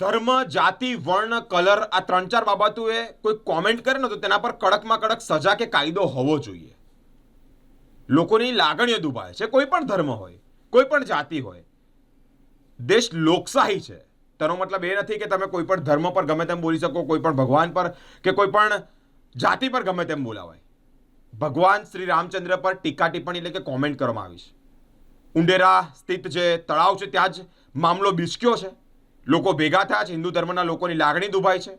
ધર્મ, જાતિ, વર્ણ, કલર આ ત્રણ ચાર બાબતોએ કોઈ કોમેન્ટ કરે ને તો તેના પર કડકમાં કડક સજા કે કાયદો હોવો જોઈએ. લોકોની લાગણીઓ દુભાય છે. કોઈ પણ ધર્મ હોય, કોઈ પણ જાતિ હોય, દેશ લોકશાહી છે. તેનો મતલબ એ નથી કે તમે કોઈ પણ ધર્મ પર ગમે તેમ બોલી શકો, કોઈ પણ ભગવાન પર કે કોઈ પણ જાતિ પર ગમે તેમ બોલાવાય. ભગવાન શ્રી રામચંદ્ર પર ટીકા ટિપ્પણી એટલે કે કોમેન્ટ કરવામાં આવી છે. ઉંડેરા સ્થિત જે તળાવ છે, ત્યાં જ મામલો બિસક્યો છે. લોકો ભેગા થયા છે, હિન્દુ ધર્મના લોકોની લાગણી દુભાઈ છે.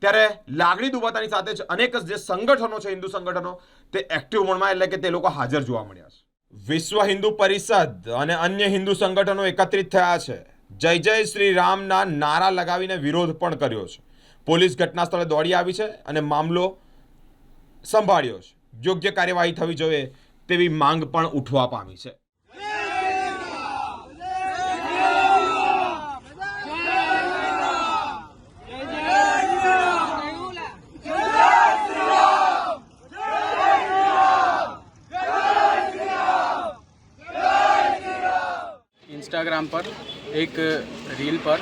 ત્યારે લાગણી દુભાતાની સાથે જ અનેક જે સંગઠનો છે, હિન્દુ સંગઠનો, તે એક્ટિવ મોડમાં એટલે કે તે લોકો હાજર જોવા મળ્યા છે. વિશ્વ હિન્દુ પરિષદ અને અન્ય હિન્દુ સંગઠનો એકત્રિત થયા છે. જય જય શ્રી રામના નારા લગાવીને વિરોધ પણ કર્યો છે. પોલીસ ઘટના સ્થળે દોડી આવી છે અને મામલો સંભાળ્યો છે. યોગ્ય કાર્યવાહી થવી જોઈએ તેવી માંગ પણ ઉઠવા પામી છે. ઇન્સ્ટાગ્રામ પર, એક રીલ પર,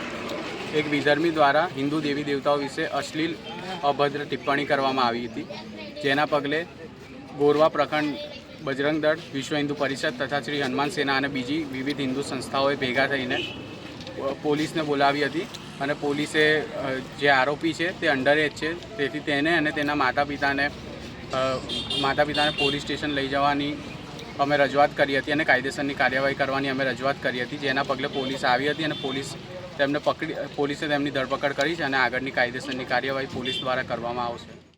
એક વિધર્મી દ્વારા હિન્દુ દેવી દેવતાઓ વિશે અશ્લીલ, અભદ્ર ટિપ્પણી કરવામાં આવી હતી. જેના પગલે ગોરવા પ્રખંડ, બજરંગ દળ, વિશ્વ હિન્દુ પરિષદ તથા શ્રી હનુમાન સેના અને બીજી વિવિધ હિન્દુ સંસ્થાઓએ ભેગા થઈને પોલીસને બોલાવી હતી અને પોલીસે જે આરોપી છે તે અંડરએજ છે. તેથી તેને અને તેના માતા પિતાને માતા પિતાને પોલીસ સ્ટેશન લઈ જવાની અમે રજૂઆત કરી હતી અને કાયદેસરની કાર્યવાહી કરવાની અમે રજૂઆત કરી હતી, જેના પગલે પોલીસ આવી હતી અને પોલીસ તેમને પકડી, પોલીસે તેમની ધરપકડ કરી છે અને આગળની કાયદેસરની કાર્યવાહી પોલીસ દ્વારા કરવામાં આવશે.